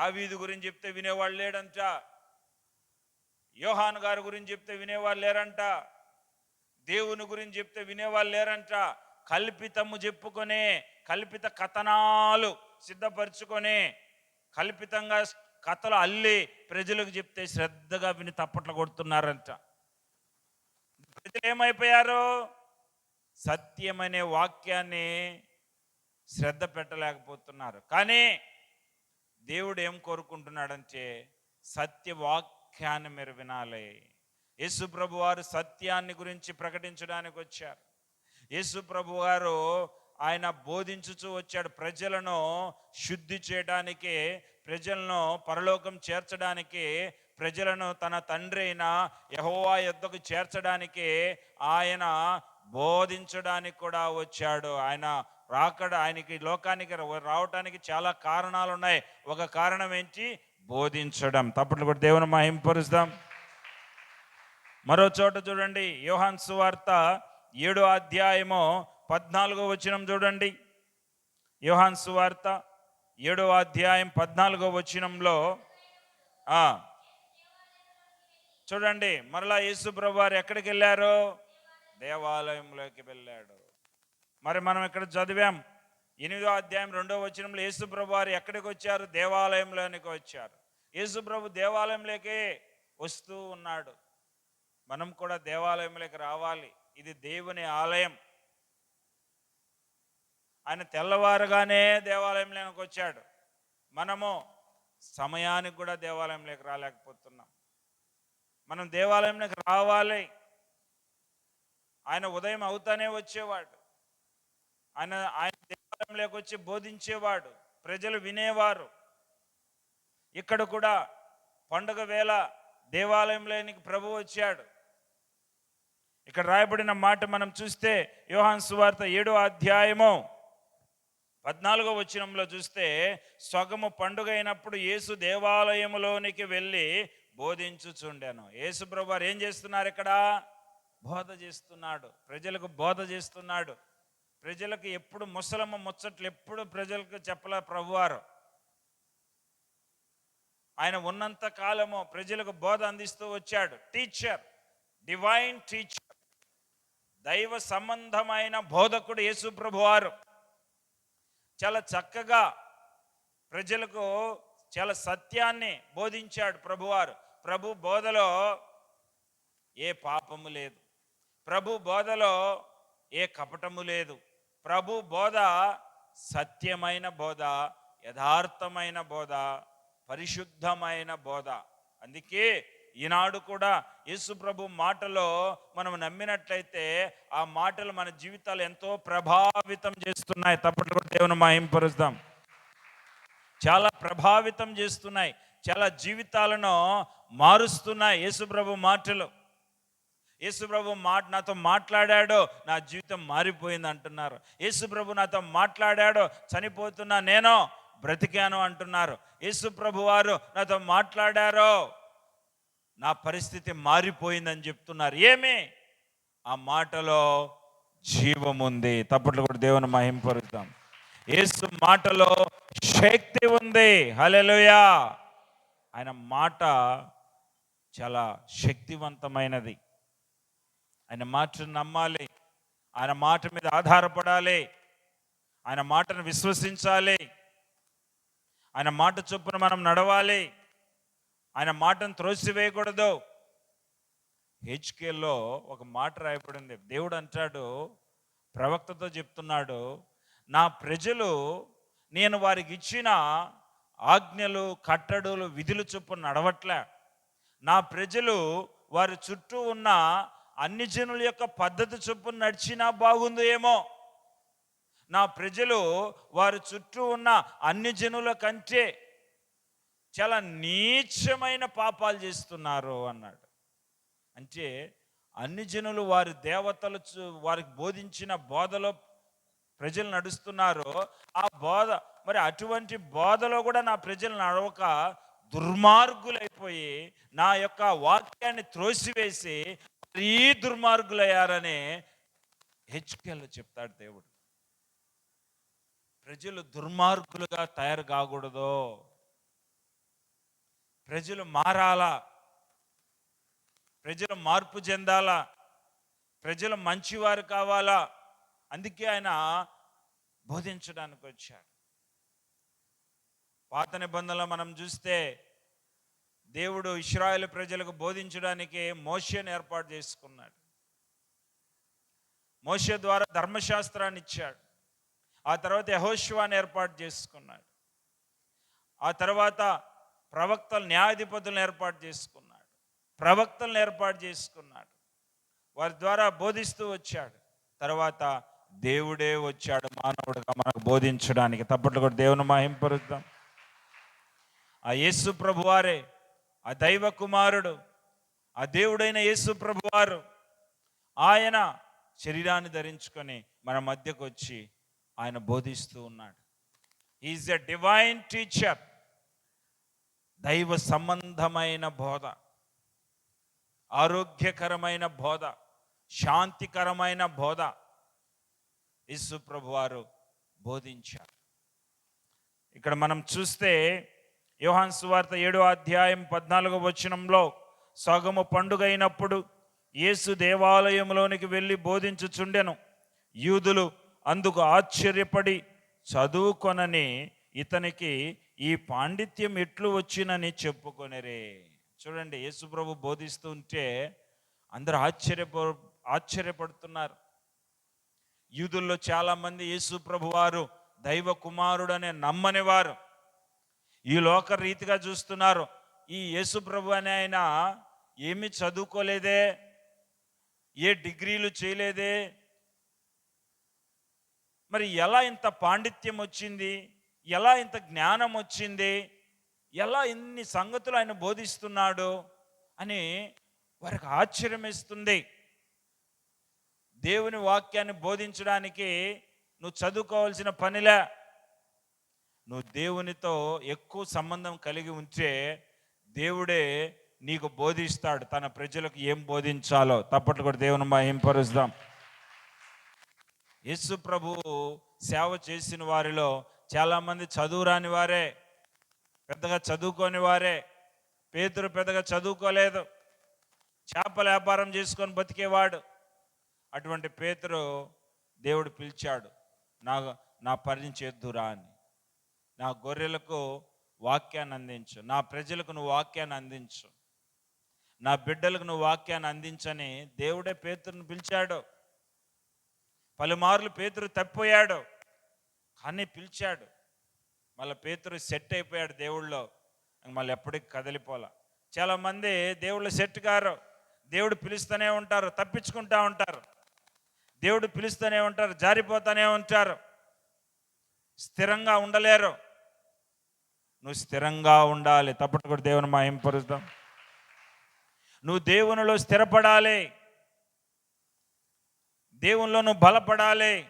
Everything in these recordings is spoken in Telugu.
దావీదు గురించి చెప్తే వినేవాళ్ళు లేడంట. యోహాన్ గారి గురించి చెప్తే వినేవాళ్ళు లేరంట. దేవుని గురించి చెప్తే వినేవాళ్ళు లేరంట. కల్పితము చెప్పుకొనే కల్పిత కథనాలు సిద్ధపరచుకొని కల్పితంగా కథలు అల్లి ప్రజలకు చెప్తే శ్రద్ధగా విని తప్పట్లు కొడుతున్నారంట. ప్రజలు ఏమైపోయారు సత్యమనే వాక్యాన్ని శ్రద్ధ పెట్టలేకపోతున్నారు. కానీ దేవుడు ఏం కోరుకుంటున్నాడంటే సత్య వాక్యాన్ని మీరు వినాలి. యేసు ప్రభు వారు సత్యాన్ని గురించి ప్రకటించడానికి వచ్చారు. యేసు ప్రభు వారు ఆయన బోధించుచూ వచ్చాడు. ప్రజలను శుద్ధి చేయడానికి ప్రజలను పరలోకం చేర్చడానికి ప్రజలను తన తండ్రి అయిన యహోవా యొద్దకు చేర్చడానికి ఆయన బోధించడానికి కూడా వచ్చాడు. ఆయన రాకడ ఆయనకి లోకానికి రావటానికి చాలా కారణాలు ఉన్నాయి ఒక కారణం ఏంటి? బోధించడం. తప్పట్లు కూడా దేవుని మహింపరుస్తాం మరో చోట చూడండి. యోహాన్ సువార్త ఏడో అధ్యాయము పద్నాలుగో వచనం చూడండి. యోహాన్ సువార్త ఏడో అధ్యాయం పద్నాలుగో వచనంలో చూడండి. మరలా యేసు ప్రభు వారు ఎక్కడికి వెళ్ళారు దేవాలయంలోకి వెళ్ళాడు. మరి మనం ఇక్కడ చదివాం. ఎనిమిదో అధ్యాయం రెండో వచనంలో యేసు ప్రభు వారు ఎక్కడికి వచ్చారు? దేవాలయంలోనికి వచ్చారు. యేసు ప్రభు దేవాలయంలోకి వస్తూ ఉన్నాడు. మనం కూడా దేవాలయంలోకి రావాలి. ఇది దేవుని ఆలయం. ఆయన తెల్లవారుగానే దేవాలయంలోకి వచ్చాడు. మనము సమయానికి కూడా దేవాలయంలోకి రాలేకపోతున్నాం. మనం దేవాలయంలోకి రావాలి. ఆయన ఉదయం అవుతానే వచ్చేవాడు. ఆయన ఆయన దేవాలయంలోకి వచ్చి బోధించేవాడు ప్రజలు వినేవారు. ఇక్కడ కూడా పండుగ వేళ దేవాలయంలోనికి ప్రభు వచ్చాడు. ఇక్కడ రాయబడిన మాట మనం చూస్తే యోహాన్ సువార్త ఏడో అధ్యాయము పద్నాలుగో వచనంలో చూస్తే స్వగము పండుగ అయినప్పుడు యేసు దేవాలయములోనికి వెళ్ళి బోధించుచుండాను. యేసు ప్రభు వారు ఏం చేస్తున్నారు ఇక్కడ? బోధ చేస్తున్నాడు. ప్రజలకు బోధ చేస్తున్నాడు. ప్రజలకు ఎప్పుడు ముసలమ్మ ముచ్చట్లు ఎప్పుడు ప్రజలకు చెప్పలే ప్రభువారు. ఆయన ఉన్నంత కాలము ప్రజలకు బోధ అందిస్తూ వచ్చాడు. టీచర్ డివైన్ టీచర్ దైవ సంబంధమైన బోధకుడు యేసు ప్రభువారు. చాలా చక్కగా ప్రజలకు చాలా సత్యాన్ని బోధించాడు ప్రభువారు. ప్రభు బోధలో ఏ పాపము లేదు. ప్రభు బోధలో ఏ కపటము లేదు. ప్రభు బోధ సత్యమైన బోధ యథార్థమైన బోధ పరిశుద్ధమైన బోధ. అందుకే ఈనాడు కూడా యేసు ప్రభు మాటలో మనం నమ్మినట్లయితే ఆ మాటలు మన జీవితాలు ఎంతో ప్రభావితం చేస్తున్నాయి. తప్పట్లు కూడా దేవుని మాయింపరుస్తాం చాలా ప్రభావితం చేస్తున్నాయి. చాలా జీవితాలను మారుస్తున్నాయి యేసుప్రభు మాటలు. యేసుప్రభు మాట నాతో మాట్లాడాడో నా జీవితం మారిపోయింది అంటున్నారు. యేసుప్రభు నాతో మాట్లాడాడో చనిపోతున్నా నేను బ్రతికాను అంటున్నారు. యేసుప్రభు వారు నాతో మాట్లాడారో నా పరిస్థితి మారిపోయిందని చెప్తున్నారు. ఏమి? ఆ మాటలో జీవం ఉంది. తప్పట్లు కూడా దేవుని మహింపరుద్దాం యేసు మాటలో శక్తి ఉంది. హలెలుయా ఆయన మాట చాలా శక్తివంతమైనది. ఆయన మాటను నమ్మాలి. ఆయన మాట మీద ఆధారపడాలి. ఆయన మాటను విశ్వసించాలి. ఆయన మాట చొప్పున మనం నడవాలి. ఆయన మాటను త్రోసివేయకూడదు. హెచ్కేలో ఒక మాట రాయబడింది. దేవుడు అంటాడు ప్రవక్తతో చెప్తున్నాడు నా ప్రజలు నేను వారికి ఇచ్చిన ఆజ్ఞలు కట్టడులు విధులు చొప్పున నడవట్లే. నా ప్రజలు వారి చుట్టూ ఉన్న అన్ని జనుల యొక్క పద్ధతి చొప్పున నడిచినా బాగుంది ఏమో. నా ప్రజలు వారి చుట్టూ ఉన్న అన్ని జనుల కంటే చాలా నీచమైన పాపాలు చేస్తున్నారు అన్నాడు. అంటే అన్ని జనులు వారి దేవతలు వారికి బోధించిన బోధలో ప్రజలు నడుస్తున్నారు ఆ బోధ మరి అటువంటి బోధలో కూడా నా ప్రజలు నడవక దుర్మార్గులైపోయి నా యొక్క వాక్యాన్ని త్రోసివేసి మరీ దుర్మార్గులయ్యారని హెచ్కేలో చెప్తాడు దేవుడు. ప్రజలు దుర్మార్గులుగా తయారు కాకూడదు. ప్రజలు మారాలా? ప్రజలు మార్పు చెందాలా? ప్రజలు మంచివారు కావాలా? అందుకే ఆయన బోధించడానికి వచ్చాడు. పాత నిబంధనలో మనం చూస్తే దేవుడు ఇస్రాయేల్ ప్రజలకు బోధించడానికి మోషేను ఏర్పాటు చేసుకున్నాడు. మోషే ద్వారా ధర్మశాస్త్రాన్ని ఇచ్చాడు. ఆ తర్వాత యహోశివాన్ని ఏర్పాటు చేసుకున్నాడు. ఆ తర్వాత ప్రవక్తలు న్యాయాధిపతులను ఏర్పాటు చేసుకున్నాడు. ప్రవక్తలను ఏర్పాటు చేసుకున్నాడు. వారి ద్వారా బోధిస్తూ వచ్చాడు. తర్వాత దేవుడే వచ్చాడు మానవుడిగా మనకు బోధించడానికి. తప్పట్లు కూడా దేవుని మహింపరుద్దాం ఆ యేసు ప్రభువారే ఆ దైవ కుమారుడు ఆ దేవుడైన యేసు ప్రభువారు ఆయన శరీరాన్ని ధరించుకొని మన మధ్యకు వచ్చి ఆయన బోధిస్తూ ఉన్నాడు. ఈజ్ ఎ డివైన్ టీచర్ దైవ సంబంధమైన బోధ ఆరోగ్యకరమైన బోధ శాంతికరమైన బోధ యేసు ప్రభువారు బోధించారు. ఇక్కడ మనం చూస్తే యోహాన్ సువార్త ఏడో అధ్యాయం పద్నాలుగో వచనంలో సగము పండుగ అయినప్పుడు యేసు దేవాలయంలోనికి వెళ్ళి బోధించుచుండెను. యూదులు అందుకు ఆశ్చర్యపడి చదువుకొనని ఇతనికి ఈ పాండిత్యం ఎట్లు వచ్చినని చెప్పుకొనిరే. చూడండి యేసు ప్రభు బోధిస్తుంటే అందరు ఆశ్చర్యప ఆశ్చర్యపడుతున్నారు. యూదుల్లో చాలామంది యేసు ప్రభు వారు దైవ కుమారుడనే నమ్మని వారు ఈ లోక రీతిగా చూస్తున్నారు. ఈ యేసు ప్రభు అని ఆయన ఏమి చదువుకోలేదే ఏ డిగ్రీలు చేయలేదే. మరి ఎలా ఇంత పాండిత్యం వచ్చింది? ఎలా ఇంత జ్ఞానం వచ్చింది? ఎలా ఇన్ని సంగతులు ఆయన బోధిస్తున్నాడు అని వారికి ఆశ్చర్యం ఇస్తుంది దేవుని వాక్యాన్ని బోధించడానికి నువ్వు చదువుకోవాల్సిన పనిలే. నువ్వు దేవునితో ఎక్కువ సంబంధం కలిగి ఉంటే దేవుడే నీకు బోధిస్తాడు. తన ప్రజలకు ఏం బోధించాలో తప్పట్లు కూడా దేవుని మహింపరుస్తాం యేసు ప్రభు సేవ చేసిన వారిలో చాలామంది చదువురాని వారే పెద్దగా చదువుకోని వారే పేతురు పెద్దగా చదువుకోలేదు చేపల వ్యాపారం చేసుకొని బతికేవాడు. అటువంటి పేతురు దేవుడు పిలిచాడు నా నా పరిచయం చేద్దురా అని. నా గొర్రెలకు వాక్యాన్ని అందించు. నా ప్రజలకు నువ్వు వాక్యాన్ని అందించు. నా బిడ్డలకు నువ్వు వాక్యాన్ని అందించని దేవుడే పేతురుని పిలిచాడు. పలుమార్లు పేతురు తప్పిపోయాడు. కానీ పిలిచాడు. మళ్ళీ పేతురు సెట్ అయిపోయాడు దేవుళ్ళో. మళ్ళీ ఎప్పటికి కదిలిపోలా. చాలామంది దేవుళ్ళు సెట్ గారు దేవుడు పిలుస్తూనే ఉంటారు తప్పించుకుంటా ఉంటారు. దేవుడు పిలుస్తూనే ఉంటారు జారిపోతూనే ఉంటారు. స్థిరంగా ఉండలేరు. నువ్వు స్థిరంగా ఉండాలి. తప్పటి కూడా దేవుని మహింపరుద్దాం నువ్వు దేవునిలో స్థిరపడాలి. దేవునిలో నువ్వు బలపడాలి.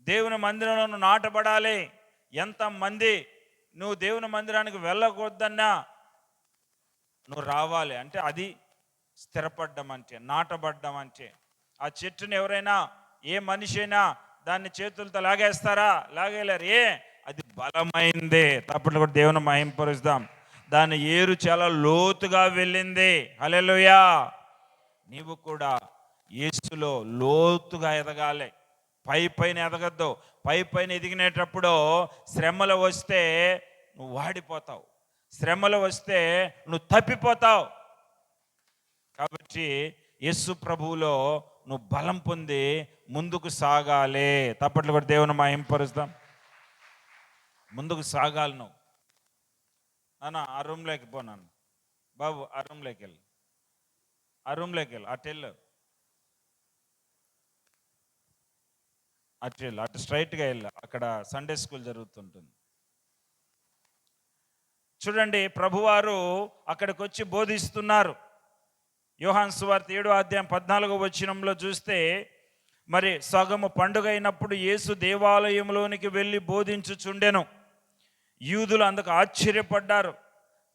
దేవుని మందిరంలో నువ్వు నాటబడాలి. ఎంతమంది నువ్వు దేవుని మందిరానికి వెళ్ళకూడదన్నా నువ్వు రావాలి. అంటే అది స్థిరపడ్డం అంటే నాటబడ్డం అంటే. ఆ చెట్టుని ఎవరైనా ఏ మనిషి అయినా దాన్ని చేతులతో లాగేస్తారా? లాగేలేరు ఏ? అది బలమైంది. తప్పట్లు కూడా దేవుని మహింపరుస్తాం దాని ఏరు చాలా లోతుగా వెళ్ళింది. హలెలుయా నీవు కూడా యేసులో లోతుగా ఎదగాలి. పై పైన ఎదగద్దు. పై పైన ఎదిగినేటప్పుడు శ్రమలు వస్తే నువ్వు వాడిపోతావు. శ్రమలు వస్తే నువ్వు తప్పిపోతావు. కాబట్టి యస్సు ప్రభువులో నువ్వు బలం పొంది ముందుకు సాగాలి. తప్పట్లు కూడా దేవుని మహింపరుస్తాం ముందుకు సాగాలను. నువ్వు నాన్న ఆ రూమ్లోకి పోనాను బాబు ఆ రూమ్లోకి వెళ్ళి. ఆ రూమ్లోకి వెళ్ళి. అటు వెళ్ళు. అటు వెళ్ళు. అటు స్ట్రైట్గా వెళ్ళు. అక్కడ సండే స్కూల్ జరుగుతుంటుంది. చూడండి ప్రభువారు అక్కడికి వచ్చి బోధిస్తున్నారు. యోహాన్ సువార్త ఏడో అధ్యాయం పద్నాలుగో వచనంలో చూస్తే మరి సగము పండుగ అయినప్పుడు యేసు దేవాలయంలోనికి వెళ్ళి బోధించుచుండెను. యూదులు అందుకు ఆశ్చర్యపడ్డారు.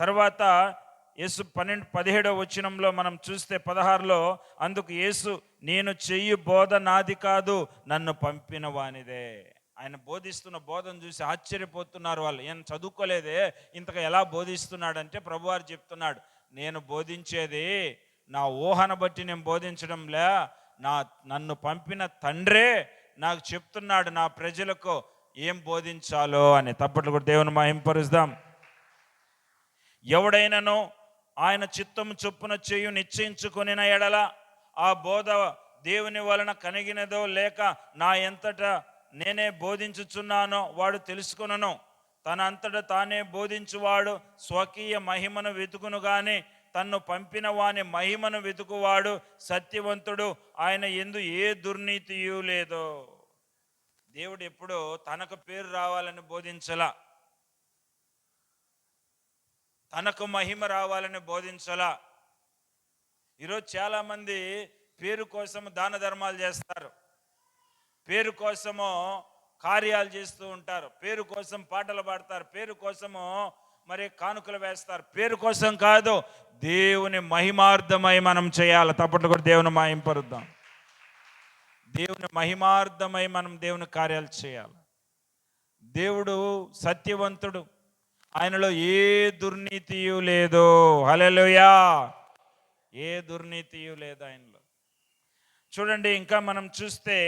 తర్వాత యేసు పన్నెండు పదిహేడవ వచనంలో మనం చూస్తే పదహారులో అందుకు యేసు నేను చెయ్యి బోధ నాది కాదు నన్ను పంపిన వానిదే. ఆయన బోధిస్తున్న బోధన చూసి ఆశ్చర్యపోతున్నారు వాళ్ళు. ఏం చదువుకోలేదే? ఇంతగా ఎలా బోధిస్తున్నాడంటే ప్రభువారు చెప్తున్నాడు నేను బోధించేది నా ఊహను బట్టి నేను బోధించడంలే. నా నన్ను పంపిన తండ్రే నాకు చెప్తున్నాడు నా ప్రజలకు ఏం బోధించాలో అని తప్పట్లు కూడా దేవుని మహింపరుస్తాం ఎవడైనాను ఆయన చిత్తము చొప్పున చేయు నిశ్చయించుకుని ఎడల ఆ బోధ దేవుని వలన కనిగినదో లేక నా ఎంతట నేనే బోధించుచున్నానో వాడు తెలుసుకునను. తన అంతట తానే బోధించువాడు స్వకీయ మహిమను వెతుకును గాని తన్ను పంపిన వాని మహిమను వెతుకువాడు సత్యవంతుడు ఆయన ఎందు ఏ దుర్నీతియూ లేదో. దేవుడు ఎప్పుడు తనకు పేరు రావాలని బోధించలా. తనకు మహిమ రావాలని బోధించలా. ఈరోజు చాలామంది పేరు కోసము దాన ధర్మాలు చేస్తారు. పేరు కోసము కార్యాలు చేస్తూ ఉంటారు. పేరు కోసం పాటలు పాడతారు. పేరు కోసము మరి కానుకలు వేస్తారు. పేరు కోసం కాదు దేవుని మహిమార్థమై మనం చేయాలి. తప్పట్లు కూడా దేవుని మాయింపరుద్దాం దేవుని మహిమార్థమై మనం దేవుని కార్యాలు చేయాలి. దేవుడు సత్యవంతుడు. ఆయనలో ఏ దుర్నీతియు లేదు. హలెలుయా ఏ దుర్నీతియు లేదు ఆయనలో. చూడండి ఇంకా మనం చూస్తే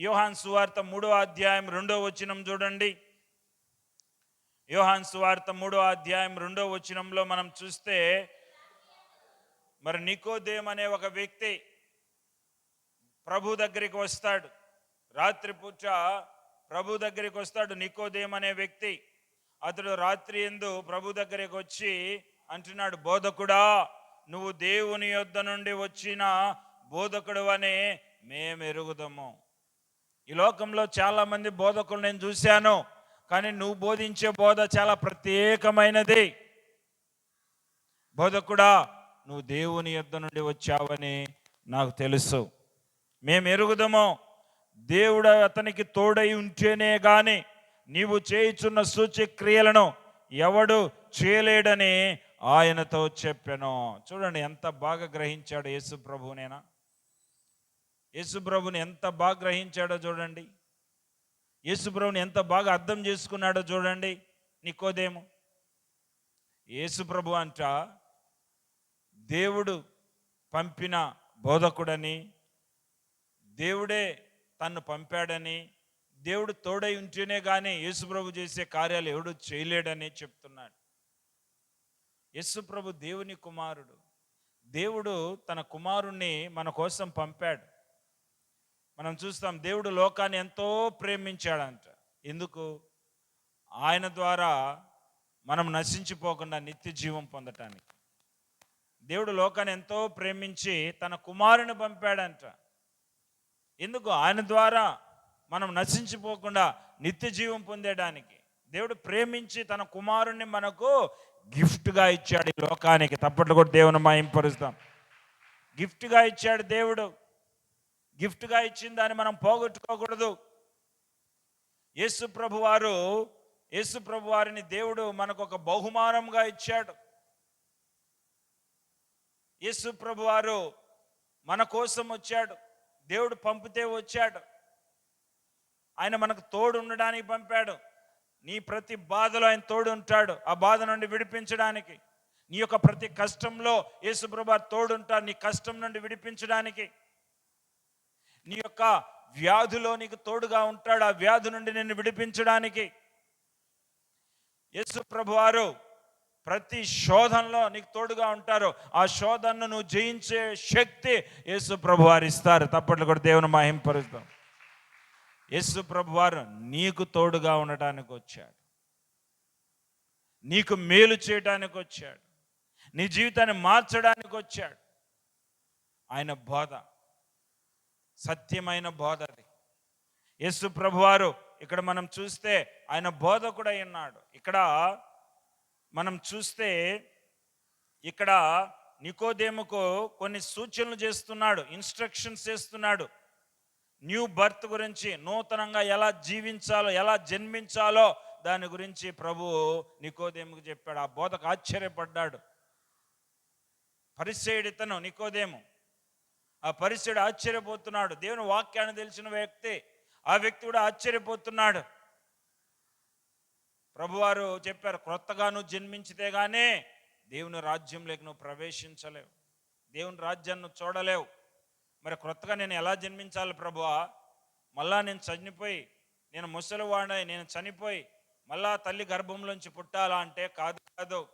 యోహాన్ సువార్త మూడో అధ్యాయం రెండో వచనం చూడండి. యోహాన్ సువార్త మూడో అధ్యాయం రెండో వచనంలో మనం చూస్తే మరి నికోదేమ్ అనే ఒక వ్యక్తి ప్రభు దగ్గరికి వస్తాడు. రాత్రిపూట ప్రభు దగ్గరికి వస్తాడు నికోదేం అనే వ్యక్తి. అతడు రాత్రి ఎందు ప్రభు దగ్గరికి వచ్చి అంటున్నాడు బోధకుడా నువ్వు దేవుని యొద్ద నుండి వచ్చిన బోధకుడు అని మేము ఎరుగుదాము ఈ లోకంలో చాలామంది బోధకులు నేను చూశాను కానీ నువ్వు బోధించే బోధ చాలా ప్రత్యేకమైనది. బోధకుడా నువ్వు దేవుని యొద్ద నుండి వచ్చావని నాకు తెలుసు. మేము ఎరుగుదము దేవుడు అతనికి తోడై ఉంటేనే గాని నీవు చేయుచున్న సూచక్రియలను ఎవడు చేయలేడని ఆయనతో చెప్పాను. చూడండి ఎంత బాగా గ్రహించాడు యేసు ప్రభునేనా యేసు ప్రభుని ఎంత బాగా గ్రహించాడో చూడండి. యేసు ప్రభుని ఎంత బాగా అర్థం చేసుకున్నాడో చూడండి నికోదేము. యేసు ప్రభు అంట దేవుడు పంపిన బోధకుడని దేవుడే తన్ను పంపాడని దేవుడు తోడై ఉంటేనే కానీ యేసుప్రభు చేసే కార్యాలు ఎవడు చేయలేడని చెప్తున్నాడు. యేసుప్రభు దేవుని కుమారుడు. దేవుడు తన కుమారుణ్ణి మన కోసం పంపాడు. మనం చూస్తాం దేవుడు లోకాన్ని ఎంతో ప్రేమించాడంట. ఎందుకు? ఆయన ద్వారా మనం నశించిపోకుండా నిత్య జీవం పొందటానికి. దేవుడు లోకాన్ని ఎంతో ప్రేమించి తన కుమారుని పంపాడంట. ఎందుకు? ఆయన ద్వారా మనం నశించిపోకుండా నిత్య జీవం పొందేయడానికి. దేవుడు ప్రేమించి తన కుమారుణ్ణి మనకు గిఫ్ట్గా ఇచ్చాడు ఈ లోకానికి. తప్పట్లు కూడా దేవుని మాయింపరుస్తాం గిఫ్ట్గా ఇచ్చాడు దేవుడు. గిఫ్ట్గా ఇచ్చిన దాన్ని మనం పోగొట్టుకోకూడదు. యేసు ప్రభు వారు యేసు ప్రభు వారిని దేవుడు మనకు ఒక బహుమానంగా ఇచ్చాడు. యేసు ప్రభు వారు మన కోసం వచ్చాడు. దేవుడు పంపితే వచ్చాడు. ఆయన మనకు తోడు ఉండడానికి పంపాడు. నీ ప్రతి బాధలో ఆయన తోడు ఉంటాడు. ఆ బాధ నుండి విడిపించడానికి. నీ యొక్క ప్రతి కష్టంలో యేసుప్రభు తోడు ఉంటాడు నీ కష్టం నుండి విడిపించడానికి. నీ యొక్క వ్యాధిలో నీకు తోడుగా ఉంటాడు. ఆ వ్యాధి నుండి నిన్ను విడిపించడానికి. యేసు ప్రభువారు ప్రతి శోధనలో నీకు తోడుగా ఉంటారు. ఆ శోధనను నువ్వు జయించే శక్తి యేసు ప్రభువారు ఇస్తారు. తప్పట్లు కూడా దేవుని మహింపరుస్తాం యేసు ప్రభువారు నీకు తోడుగా ఉండటానికి వచ్చాడు. నీకు మేలు చేయడానికి వచ్చాడు. నీ జీవితాన్ని మార్చడానికి వచ్చాడు. ఆయన బోధ. సత్యమైన బోధ అది. యేసు ప్రభువారు ఇక్కడ మనం చూస్తే ఆయన బోధకుడై ఉన్నాడు. ఇక్కడ మనం చూస్తే ఇక్కడ నికోదేముకు కొన్ని సూచనలు చేస్తున్నాడు ఇన్స్ట్రక్షన్స్ చేస్తున్నాడు. న్యూ బర్త్ గురించి నూతనంగా ఎలా జీవించాలో ఎలా జన్మించాలో దాని గురించి ప్రభు నికోదేముకు చెప్పాడు. ఆ బోధకు ఆశ్చర్యపడ్డాడు. పరిచయుడితను నికోదేము. ఆ పరిచయుడు ఆశ్చర్యపోతున్నాడు. దేవుని వాక్యాన్ని తెలిసిన వ్యక్తి ఆ వ్యక్తి కూడా ఆశ్చర్యపోతున్నాడు. ప్రభువారు చెప్పారు క్రొత్తగా నువ్వు జన్మించితే గానే దేవుని రాజ్యంలోకి నువ్వు ప్రవేశించలేవు. దేవుని రాజ్యాన్ని చూడలేవు. మరి క్రొత్తగా నేను ఎలా జన్మించాలి ప్రభువా? మళ్ళా నేను చనిపోయి నేను ముసలివాడై నేను చనిపోయి మళ్ళా తల్లి గర్భంలోంచి పుట్టాలా అంటే కాదు కాదు.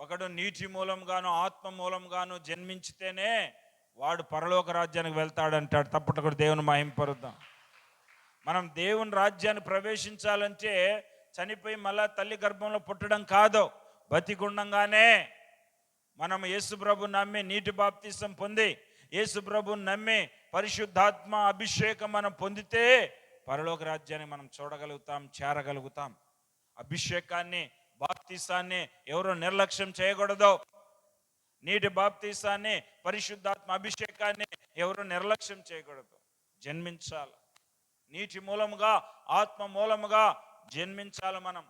ఒకడు నీటి మూలంగాను ఆత్మ మూలంగాను జన్మించితేనే వాడు పరలోక రాజ్యానికి వెళ్తాడంటాడు. తప్పటి దేవుని మహింపరుద్దాం మనం దేవుని రాజ్యాన్ని ప్రవేశించాలంటే చనిపోయి మళ్ళా తల్లి గర్భంలో పుట్టడం కాదు. బతికుండంగానే మనం యేసుప్రభు నమ్మి నీటి బాప్తీసం పొంది యేసుప్రభు నమ్మి పరిశుద్ధాత్మ అభిషేకం మనం పొందితే పరలోక రాజ్యాన్ని మనం చూడగలుగుతాం చేరగలుగుతాం. అభిషేకాన్ని బాప్తీసాన్ని ఎవరు నిర్లక్ష్యం చేయకూడదు. నీటి బాప్తీసాన్ని పరిశుద్ధాత్మ అభిషేకాన్ని ఎవరు నిర్లక్ష్యం చేయకూడదు. జన్మించాలి. నీటి మూలముగా ఆత్మ మూలముగా జన్మించాలి మనం.